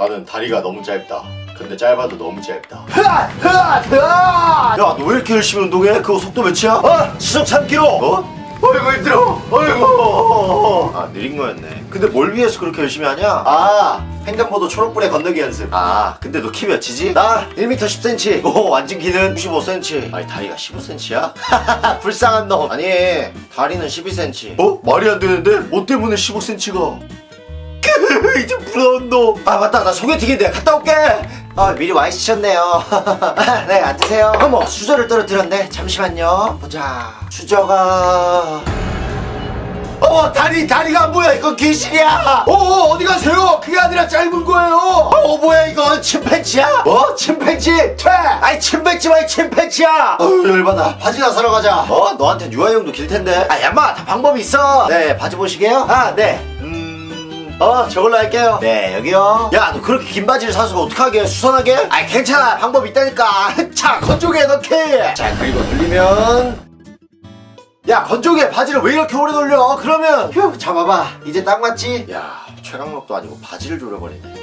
나는 다리가 너무 짧다. 근데 짧아도 너무 짧다. 야, 너 왜 이렇게 열심히 운동해? 그거 속도 몇이야? 어? 시속 3km. 어? 어이구 힘들어. 어이구. 아 느린 거였네. 근데 뭘 위해서 그렇게 열심히 하냐? 아 횡단보도 초록불에 건너기 연습. 아 근데 너 키 몇이지? 나 1m 10cm. 오 완전 키는 95cm. 아니 다리가 15cm야? 불쌍한 놈. 아니 다리는 12cm. 어? 말이 안 되는데? 뭐 때문에 15cm가? 이제 부러운 놈. 아 맞다 나 소개팅인데 갔다 올게. 아 미리 와 있으셨네요. 네 앉으세요. 어머 수저를 떨어뜨렸네. 잠시만요. 보자. 수저가. 어 다리 다리가 안 보여 이건 귀신이야. 어 어디 가세요? 그게 아니라 짧은 거예요. 어 뭐야 이건 침팬지야? 뭐 침팬지? 퇴. 아이 침팬지 마이 침팬지야. 어휴 열받아. 바지나 사러 가자. 어 너한텐 유아용도 길 텐데. 아 야마 다 방법이 있어. 네 바지 보시게요. 아 네. 음. 어 저걸로 할게요. 네 여기요. 야 너 그렇게 긴 바지를 사서 어떡하게? 수선하게? 아이 괜찮아. 방법 있다니까. 자 건조기에 넣게 자 그리고 돌리면. 야 건조기에 바지를 왜 이렇게 오래 돌려? 그러면 휴 잡아봐. 이제 딱 맞지? 야 최강록도 아니고 바지를 조려버리네